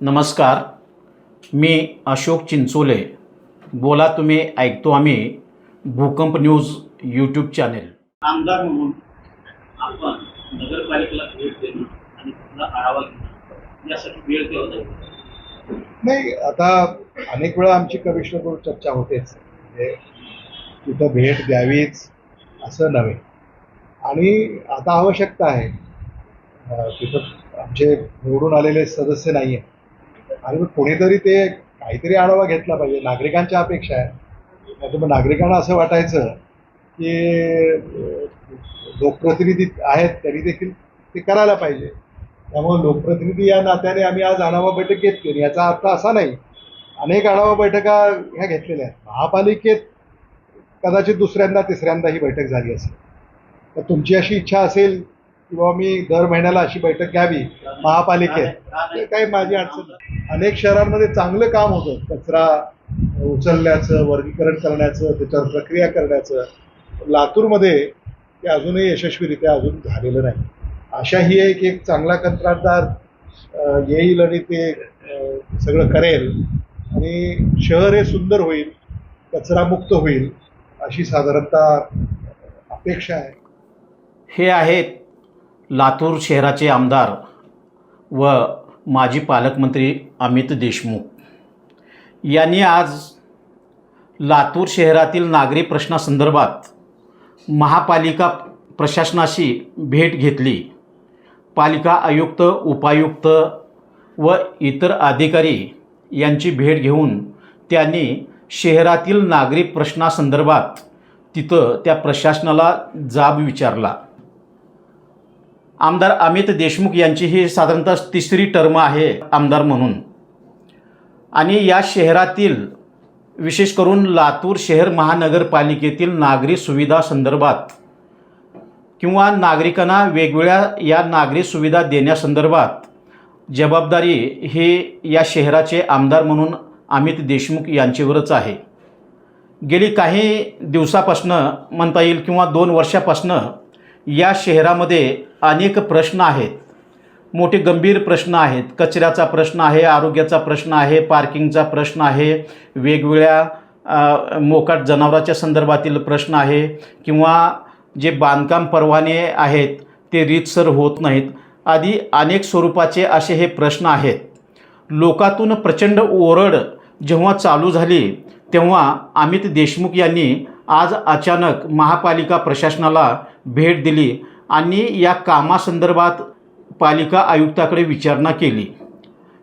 नमस्कार मी अशोक चिंचोले. बोला तुम्ही ऐकतो आम्ही भूकंप न्यूज यूट्यूब चॅनेल. आमदार म्हणून आपण नगरपालिकेला भेट देणं आणि आढावा घेणं यासाठी वेळ केला जाईल नाही आता अनेक वेळा आमची कमिशनरबरोबर चर्चा होतेच. म्हणजे तिथं भेट द्यावीच असं नव्हे. आणि आता आवश्यकता आहे. तिथं आमचे निवडून आलेले सदस्य नाही आहे आणि मग कोणीतरी ते काहीतरी आढावा घेतला पाहिजे. नागरिकांच्या अपेक्षा आहे. नाही तर मग नागरिकांना असं वाटायचं की लोकप्रतिनिधी आहेत तरी देखील ते करायला पाहिजे. त्यामुळे लोकप्रतिनिधी या नात्याने आम्ही आज आढावा बैठक घेतली याचा अर्थ असा नाही. अनेक आढावा बैठका ह्या घेतलेल्या आहेत. महापालिकेत कदाचित दुसऱ्यांदा तिसऱ्यांदा ही बैठक झाली असेल. तर तुमची अशी इच्छा असेल किंवा मी दर महिन्याला अशी बैठक घ्यावी महापालिकेत ते काही माझी अडचण अनेक शहरांमध्ये चांगलं काम होतं. कचरा उचलण्याचं वर्गीकरण करण्याचं त्याच्यावर प्रक्रिया करण्याचं. लातूरमध्ये ते अजूनही यशस्वीरित्या अजून झालेलं नाही. आशा ही आहे की एक चांगला कंत्राटदार येईल आणि ते सगळं करेल आणि शहर हे सुंदर होईल कचरामुक्त होईल अशी साधारणतः अपेक्षा आहे. हे आहेत लातूर शहराचे आमदार व माजी पालकमंत्री अमित देशमुख. यांनी आज लातूर शहरातील नागरी प्रश्नासंदर्भात महापालिका प्रशासनाशी भेट घेतली. पालिका आयुक्त उपायुक्त व इतर अधिकारी यांची भेट घेऊन त्यांनी शहरातील नागरी प्रश्नासंदर्भात तिथं त्या प्रशासनाला जाब विचारला. आमदार अमित देशमुख यांची ही साधारणतः तिसरी टर्म आहे आमदार म्हणून. आणि या शहरातील विशेष करून लातूर शहर महानगरपालिकेतील नागरी सुविधा संदर्भात किंवा नागरिकांना वेगवेगळ्या या नागरी सुविधा देण्यासंदर्भात जबाबदारी हे या शहराचे आमदार म्हणून अमित देशमुख यांच्यावरच आहे. गेली काही दिवसापासनं म्हणता येईल किंवा दोन वर्षापासनं या शहरामध्ये अनेक प्रश्न आहेत. मोठे गंभीर प्रश्न आहेत. कचऱ्याचा प्रश्न आहे आरोग्याचा प्रश्न आहे पार्किंगचा प्रश्न आहे वेगवेगळ्या मोकाट जनावराच्या संदर्भातील प्रश्न आहे किंवा जे बांधकाम परवाने आहेत ते रीतसर होत नाहीत. आदी अनेक स्वरूपाचे असे हे प्रश्न आहेत. लोकातून प्रचंड ओरड जेव्हा चालू झाली तेव्हा अमित देशमुख यांनी आज अचानक महापालिका प्रशासनाला भेट दिली आणि या कामासंदर्भात पालिका आयुक्ताकडे विचारणा केली.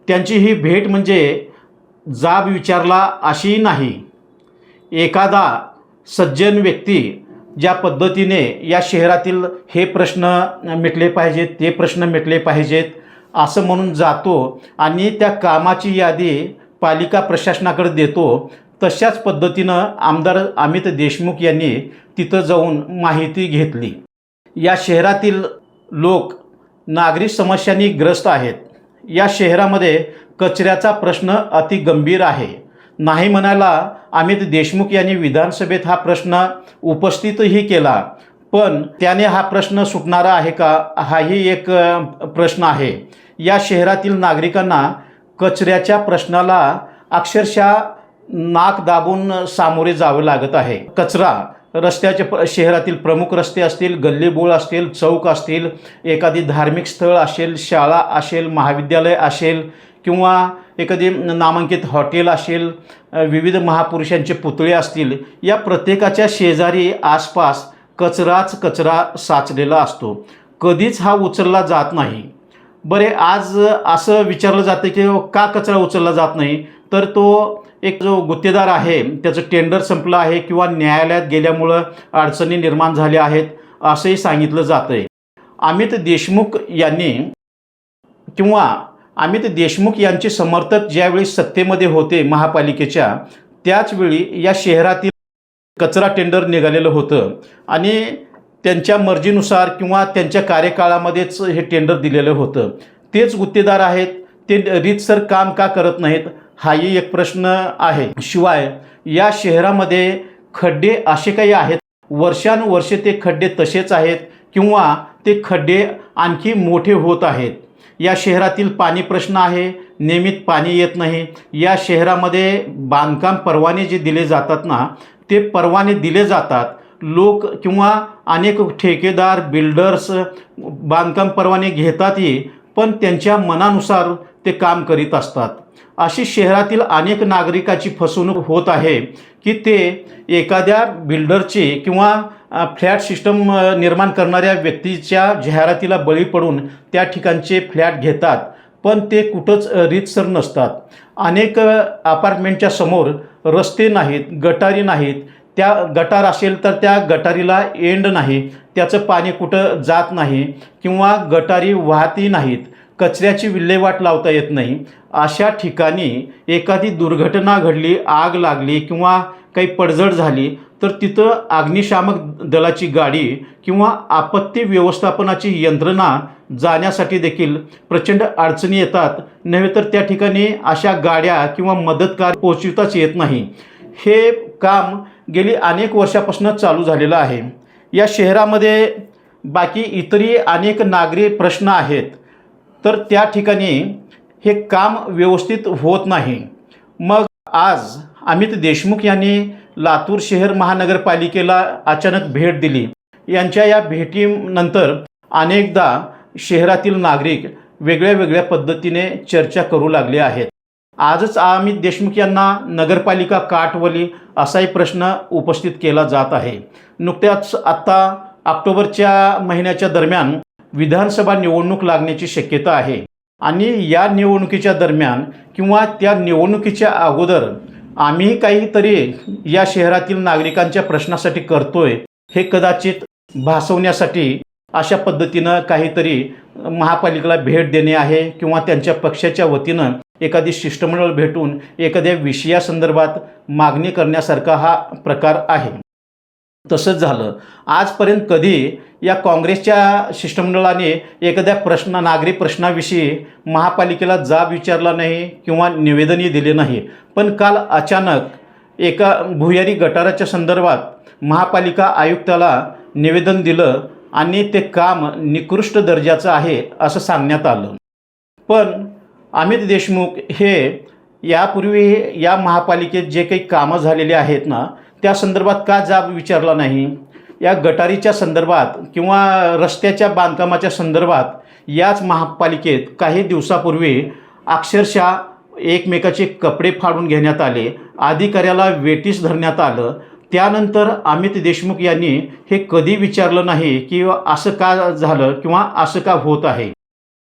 त्यांची ही भेट म्हणजे जाब विचारला अशी नाही. एखादा सज्जन व्यक्ती ज्या पद्धतीने या शहरातील हे प्रश्न मिटले पाहिजेत ते प्रश्न मिटले पाहिजेत असं म्हणून जातो आणि त्या कामाची यादी पालिका प्रशासनाकडे देतो तशाच पद्धतीनं आमदार अमित देशमुख यांनी तिथं जाऊन माहिती घेतली. या शहरातील लोक नागरिक समस्यांनी ग्रस्त आहेत. या शहरामध्ये कचऱ्याचा प्रश्न अति गंभीर आहे. नाही म्हणायला अमित देशमुख यांनी विधानसभेत हा प्रश्न उपस्थितही केला. पण त्याने हा प्रश्न सुटणारा आहे का? हाही एक प्रश्न आहे. या शहरातील नागरिकांना कचऱ्याच्या प्रश्नाला अक्षरशः नाक दाबून सामोरे जावं लागत आहे. कचरा रस्त्याचे प शहरातील प्रमुख रस्ते असतील गल्लीबोळ असतील चौक असतील एखादी धार्मिक स्थळ असेल शाळा असेल महाविद्यालय असेल किंवा एखादी नामांकित हॉटेल असेल विविध महापुरुषांचे पुतळे असतील या प्रत्येकाच्या शेजारी आसपास कचराच कचरा साचलेला असतो. कधीच हा उचलला जात नाही. बरे आज असं विचारलं जातं की हो, का कचरा उचलला जात नाही? तर तो एक जो गुत्तेदार आहे त्याचं टेंडर संपलं आहे किंवा न्यायालयात गेल्यामुळं अडचणी निर्माण झाल्या आहेत असंही सांगितलं जातं आहे अमित देशमुख यांनी किंवा अमित देशमुख यांचे समर्थक ज्यावेळी सत्तेमध्ये होते महापालिकेच्या त्याचवेळी या शहरातील कचरा टेंडर निघालेलं होतं आणि त्यांच्या मर्जीनुसार किंवा त्यांच्या कार्यकाळामध्येच हे टेंडर दिलेलं होतं. तेच गुत्तेदार आहेत ते रीतसर काम का करत नाहीत हाही एक प्रश्न आहे. शिवाय या शहरामध्ये खड्डे असे काही आहेत वर्षानुवर्षे ते खड्डे तसेच आहेत किंवा ते खड्डे आणखी मोठे होत आहेत. या शहरातील पाणी प्रश्न आहे नियमित पाणी येत नाही. या शहरामध्ये बांधकाम परवाने जे दिले जातात ना ते परवाने दिले जातात. लोक किंवा अनेक ठेकेदार बिल्डर्स बांधकाम परवाने घेतातही पण त्यांच्या मनानुसार ते काम करीत असतात. अशी शहरातील अनेक नागरिकाची फसवणूक होत आहे की ते एखाद्या बिल्डरची किंवा फ्लॅट सिस्टम निर्माण करणाऱ्या व्यक्तीच्या जाहिरातीला बळी पडून त्या ठिकाणचे फ्लॅट घेतात पण ते कुठंच रीतसर नसतात. अनेक अपार्टमेंटच्या समोर रस्ते नाहीत गटारी नाहीत. त्या गटार असेल तर त्या गटारीला एंड नाही. त्याचं पाणी कुठं जात नाही किंवा गटारी वाहतही नाहीत. कचऱ्याची विल्हेवाट लावता येत नाही. अशा ठिकाणी एखादी दुर्घटना घडली आग लागली किंवा काही पडझड झाली तर तिथं अग्निशामक दलाची गाडी किंवा आपत्ती व्यवस्थापनाची यंत्रणा जाण्यासाठी देखील प्रचंड अडचणी येतात. नव्हे तर त्या ठिकाणी अशा गाड्या किंवा मदतकार पोहोचविताच येत नाही. हे काम गेली अनेक वर्षापासून चालू झालेलं आहे. या शहरामध्ये बाकी इतरही अनेक नागरी प्रश्न आहेत. तर त्या ठिकाणी हे काम व्यवस्थित होत नाही. मग आज अमित देशमुख यांनी लातूर शहर महानगरपालिकेला अचानक भेट दिली. यांच्या या भेटीनंतर अनेकदा शहरातील नागरिक वेगळ्या वेगळ्या पद्धतीने चर्चा करू लागले आहेत. आजच अमित देशमुख यांना नगरपालिका काटवली असाही प्रश्न उपस्थित केला जात आहे. नुकत्याच आत्ता ऑक्टोबरच्या महिन्याच्या दरम्यान विधानसभा निवडणूक लागण्याची शक्यता आहे. आणि या निवडणुकीच्या दरम्यान किंवा त्या निवडणुकीच्या अगोदर आम्ही काहीतरी या शहरातील नागरिकांच्या प्रश्नासाठी करतोय हे कदाचित भासवण्यासाठी अशा पद्धतीनं काहीतरी महापालिकेला भेट देणे आहे किंवा त्यांच्या पक्षाच्या वतीनं एखादी शिष्टमंडळ भेटून एखाद्या विषयासंदर्भात मागणी करण्यासारखा हा प्रकार आहे. तसंच झालं. आजपर्यंत कधी या काँग्रेसच्या शिष्टमंडळाने एखाद्या प्रश्न नागरी प्रश्नाविषयी महापालिकेला जाब विचारला नाही किंवा निवेदनही दिले नाही. पण काल अचानक एका भुयारी गटाराच्या संदर्भात महापालिका आयुक्ताला निवेदन दिलं आणि ते काम निकृष्ट दर्जाचं आहे असं सांगण्यात आलं. पण अमित देशमुख हे यापूर्वी या महापालिकेत जे काही कामं झालेली आहेत ना त्या संदर्भात का जाब विचारला नाही? या गटारीच्या संदर्भात किंवा रस्त्याच्या बांधकामाच्या संदर्भात याच महापालिकेत काही दिवसापूर्वी अक्षरशः एकमेकाचे कपडे फाडून घेण्यात आले अधिकाऱ्याला वेटीस धरण्यात आलं. त्यानंतर अमित देशमुख यांनी हे कधी विचारलं नाही की असं का झालं किंवा असं का होत आहे?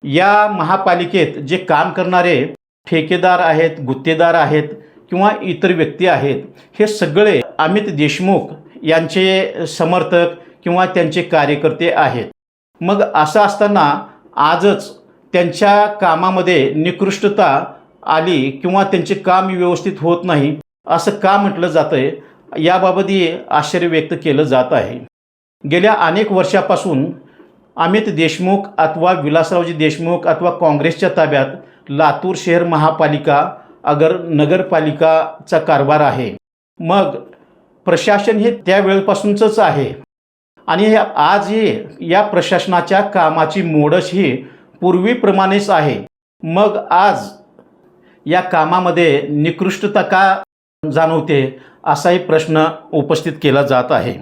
या महापालिकेत जे काम करणारे ठेकेदार आहेत गुत्तेदार आहेत किंवा इतर व्यक्ती आहेत हे सगळे अमित देशमुख यांचे समर्थक किंवा त्यांचे कार्यकर्ते आहेत. मग असं असताना आजच त्यांच्या कामामध्ये निकृष्टता आली किंवा त्यांचे काम व्यवस्थित होत नाही असं का म्हटलं जातं आहे याबाबतही आश्चर्य व्यक्त केलं जात आहे. गेल्या अनेक वर्षापासून अमित देशमुख अथवा विलासरावजी देशमुख अथवा काँग्रेसच्या ताब्यात लातूर शहर महापालिका अगर नगरपालिकाचा कारभार आहे मग प्रशासन हे त्या वेळेपासूनच आहे. आणि हे या प्रशासनाच्या कामाची मोडच ही पूर्वीप्रमाणेच आहे. मग आज या कामामध्ये निकृष्टता का जाणवते असाही प्रश्न उपस्थित केला जात आहे.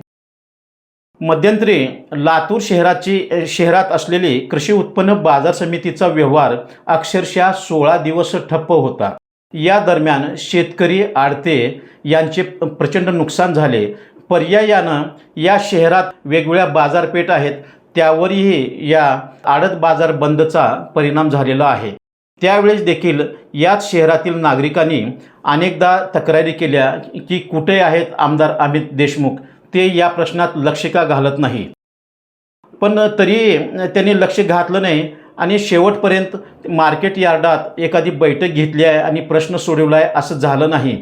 मध्यंतरी लातूर शहराची शहरात असलेली कृषी उत्पन्न बाजार समितीचा व्यवहार अक्षरशः सोळा दिवस ठप्प होता. या दरम्यान शेतकरी आडते यांचे प्रचंड नुकसान झाले. पर्यायानं या शहरात वेगवेगळ्या बाजारपेठ आहेत. त्यावरही या आडत बाजार बंदचा परिणाम झालेला आहे. त्यावेळेस देखील याच शहरातील नागरिकांनी अनेकदा तक्रारी केल्या की कुठे आहेत आमदार अमित देशमुख? ते या प्रश्नात लक्ष का घालत नाही? पण तरी त्यांनी लक्ष घातलं नाही. आणि शेवटपर्यंत मार्केट यार्डात एखादी बैठक घेतली आहे आणि प्रश्न सोडवला आहे असं झालं नाही.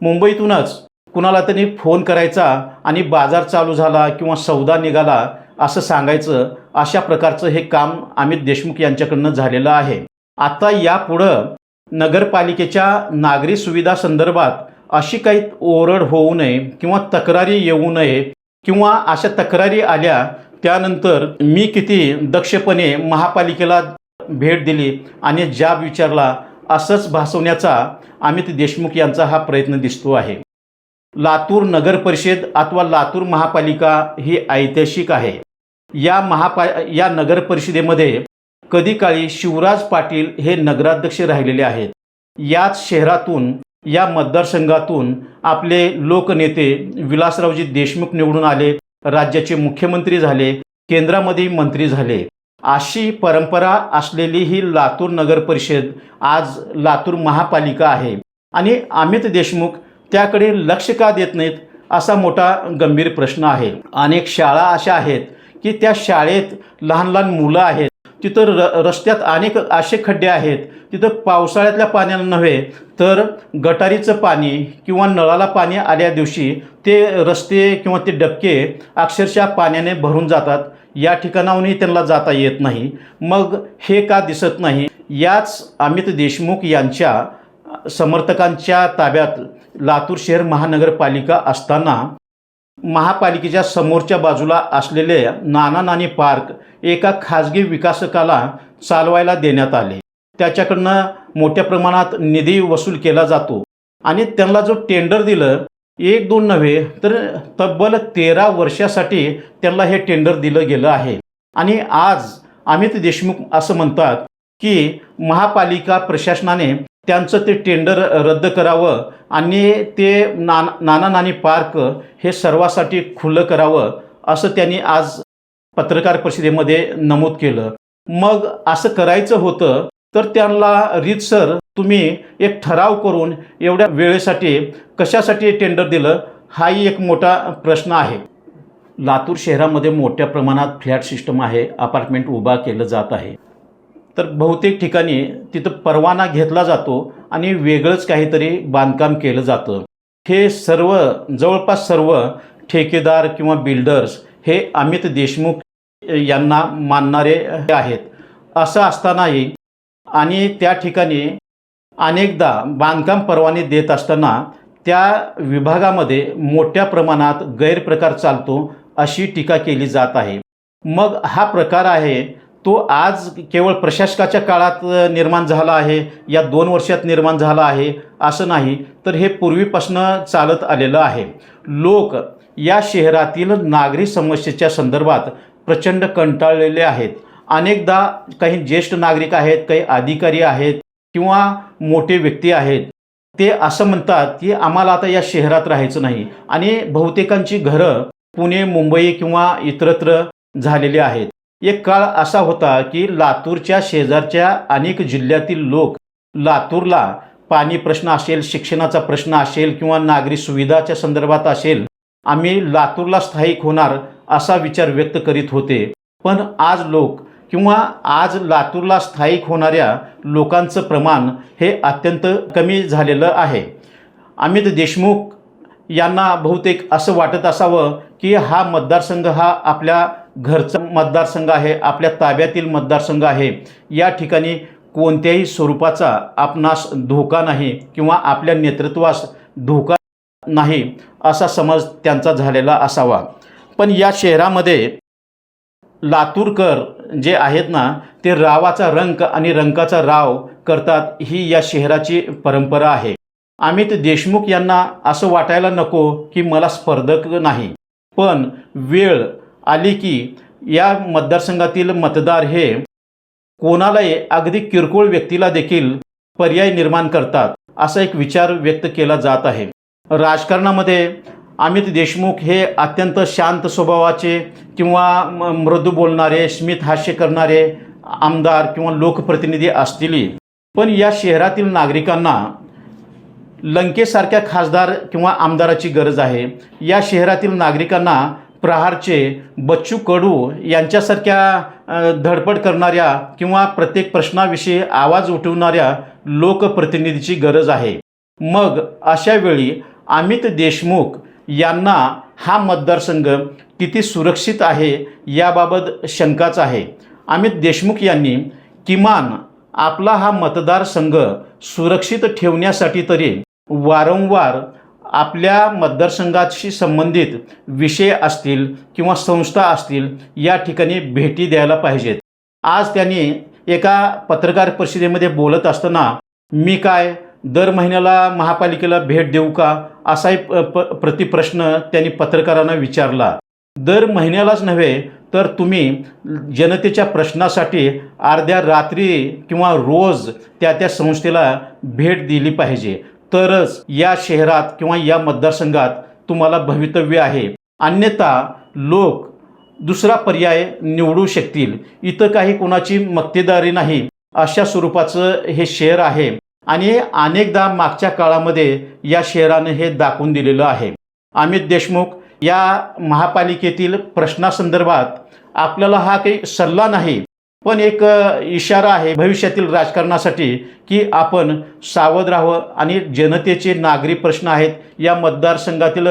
मुंबईतूनच कुणाला तरी फोन करायचा आणि बाजार चालू झाला किंवा सौदा निघाला असं सांगायचं अशा प्रकारचं हे काम अमित देशमुख यांच्याकडनं झालेलं आहे. आता यापुढं नगरपालिकेच्या नागरी सुविधा संदर्भात अशी काही ओरड होऊ नये किंवा तक्रारी येऊ नये किंवा अशा तक्रारी आल्या त्यानंतर मी किती दक्षपणे महापालिकेला भेट दिली आणि जाब विचारला असंच भासवण्याचा अमित देशमुख यांचा हा प्रयत्न दिसतो आहे. लातूर नगर परिषद अथवा लातूर महापालिका ही ऐतिहासिक आहे. या महापा या नगर परिषदेमध्ये कधी काळी शिवराज पाटील हे नगराध्यक्ष राहिलेले आहेत. याच शहरातून या मतदारसंघातून आपले लोकनेते विलासरावजी देशमुख निवडून आले. राज्याचे मुख्यमंत्री झाले केंद्रामध्ये मंत्री झाले. अशी परंपरा असलेली ही लातूर नगर परिषद आज लातूर महापालिका आहे. आणि अमित देशमुख त्याकडे लक्ष का देत नाहीत असा मोठा गंभीर प्रश्न आहे. अनेक शाळा अशा आहेत की त्या शाळेत लहान लहान मुलं आहेत. तिथं र रस्त्यात अनेक असे खड्डे आहेत. तिथं पावसाळ्यातल्या पाण्याला नव्हे तर गटारीचं पाणी किंवा नळाला पाणी आल्या दिवशी ते रस्ते किंवा ते डबके अक्षरशः पाण्याने भरून जातात. या ठिकाणाहूनही त्यांना जाता येत नाही. मग हे का दिसत नाही? याच अमित देशमुख यांच्या समर्थकांच्या ताब्यात लातूर शहर महानगरपालिका असताना महापालिकेच्या समोरच्या बाजूला असलेले नाना नानी पार्क एका खाजगी विकासकाला चालवायला देण्यात आले. त्याच्याकडनं मोठ्या प्रमाणात निधी वसूल केला जातो आणि त्यांना जो टेंडर दिलं एक दोन नव्हे तर तब्बल तेरा वर्षासाठी त्यांना हे टेंडर दिलं गेलं आहे. आणि आज अमित देशमुख असं म्हणतात की महापालिका प्रशासनाने त्यांचं ते टेंडर रद्द करावं आणि ते नाना नाना नानी पार्क हे सर्वासाठी खुलं करावं असं त्यांनी आज पत्रकार परिषदेमध्ये नमूद केलं. मग असं करायचं होतं तर त्यांना रीतसर तुम्ही एक ठराव करून एवढ्या वेळेसाठी कशासाठी टेंडर दिलं? हाही एक मोठा प्रश्न आहे. लातूर शहरामध्ये मोठ्या प्रमाणात फ्लॅट सिस्टम आहे अपार्टमेंट उभा केलं जात आहे. तर बहुतेक ठिकाणी तिथं परवाना घेतला जातो आणि वेगळंच काहीतरी बांधकाम केलं जातं. हे सर्व जवळपास सर्व ठेकेदार किंवा बिल्डर्स हे अमित देशमुख यांना मानणारे आहेत. असं असतानाही आणि त्या ठिकाणी अनेकदा बांधकाम परवाने देत असताना त्या विभागामध्ये मोठ्या प्रमाणात गैरप्रकार चालतो अशी टीका केली जात आहे. मग हा प्रकार आहे तो आज केवळ प्रशासकाच्या काळात निर्माण झाला आहे या दोन वर्षात निर्माण झाला आहे असं नाही तर हे पूर्वीपासून चालत आलेलं आहे. लोक या शहरातील नागरी समस्येच्या संदर्भात प्रचंड कंटाळलेले आहेत. अनेकदा काही ज्येष्ठ नागरिक आहेत काही अधिकारी आहेत किंवा मोठे व्यक्ती आहेत. ते असं म्हणतात की आम्हाला आता या शहरात राहायचं नाही आणि बहुतेकांची घरं पुणे मुंबई किंवा इतरत्र झालेली आहेत. एक काळ असा होता की लातूरच्या शेजारच्या अनेक जिल्ह्यातील लोक लातूरला पाणी प्रश्न असेल शिक्षणाचा प्रश्न असेल किंवा नागरी सुविधाच्या संदर्भात असेल आम्ही लातूरला स्थायिक होणार असा विचार व्यक्त करीत होते. पण आज लोक किंवा आज लातूरला स्थायिक होणाऱ्या लोकांचं प्रमाण हे अत्यंत कमी झालेलं आहे. अमित देशमुख यांना बहुतेक असं वाटत असावं की हा मतदारसंघ हा आपल्या घरचा मतदारसंघ आहे आपल्या ताब्यातील मतदारसंघ आहे. या ठिकाणी कोणत्याही स्वरूपाचा आपणास धोका नाही किंवा आपल्या नेतृत्वास धोका नाही असा समज त्यांचा झालेला असावा. पण या शहरामध्ये लातूरकर जे आहेत ना ते रावाचा रंक आणि रंकाचा राव करतात ही या शहराची परंपरा आहे. अमित देशमुख यांना असं वाटायला नको की मला स्पर्धक नाही. पण वेळ आली की या मतदारसंघातील मतदार हे कोणालाही अगदी किरकोळ व्यक्तीला देखील पर्याय निर्माण करतात असा एक विचार व्यक्त केला जात आहे. राजकारणामध्ये अमित देशमुख हे अत्यंत शांत स्वभावाचे किंवा म- मृदू बोलणारे स्मित हास्य करणारे आमदार किंवा लोकप्रतिनिधी असतील. पण या शहरातील नागरिकांना लंकेसारख्या खासदार किंवा आमदाराची गरज आहे. या शहरातील नागरिकांना प्रहारचे बच्चू कडू यांच्यासारख्या धडपड करणाऱ्या किंवा प्रत्येक प्रश्नाविषयी आवाज उठवणाऱ्या लोकप्रतिनिधीची गरज आहे. मग अशावेळी अमित देशमुख यांना हा मतदारसंघ किती सुरक्षित आहे याबाबत शंकाच आहे. अमित देशमुख यांनी किमान आपला हा मतदारसंघ सुरक्षित ठेवण्यासाठी तरी वारंवार आपल्या मतदारसंघाशी संबंधित विषय असतील किंवा संस्था असतील या ठिकाणी भेटी द्यायला पाहिजेत. आज त्यांनी एका पत्रकार परिषदेमध्ये बोलत असताना मी काय दर महिन्याला महापालिकेला भेट देऊ का? असाही प प्रतिप्रश्न त्यांनी पत्रकारांना विचारला. दर महिन्यालाच नव्हे तर तुम्ही जनतेच्या प्रश्नासाठी अर्ध्या रात्री किंवा रोज त्या त्या संस्थेला भेट दिली पाहिजे. तरच या शहरात किंवा या मतदारसंघात तुम्हाला भवितव्य आहे. अन्यथा लोक दुसरा पर्याय निवडू शकतील. इथं काही कोणाची मक्तेदारी नाही. अशा स्वरूपाचं हे शहर आहे. आणि अनेकदा मागच्या काळामध्ये या शहरानं हे दाखवून दिलेलं आहे. अमित देशमुख या महापालिकेतील प्रश्नासंदर्भात आपल्याला हा काही सल्ला नाही. पण एक इशारा आहे भविष्यातील राजकारणासाठी की आपण सावध राहावं आणि जनतेचे नागरी प्रश्न आहेत. या मतदारसंघातील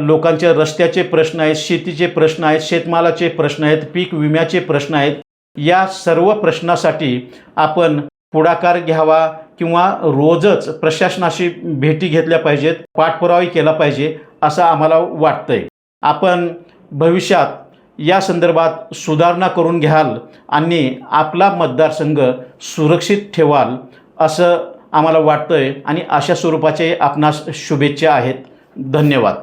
लोकांचे रस्त्याचे प्रश्न आहेत शेतीचे प्रश्न आहेत शेतमालाचे प्रश्न आहेत पीक विम्याचे प्रश्न आहेत. या सर्व प्रश्नासाठी आपण पुढाकार घ्यावा किंवा रोजच प्रशासनाशी भेटी घेतल्या पाहिजेत पाठपुरावाही केला पाहिजे असं आम्हाला वाटतंय. आपण भविष्यात या संदर्भात सुधारणा करून घ्याल आणि आपला मतदारसंघ सुरक्षित ठेवाल असं आम्हाला वाटतं आहे आणि अशा स्वरूपाचे आपणास शुभेच्छा आहेत. धन्यवाद.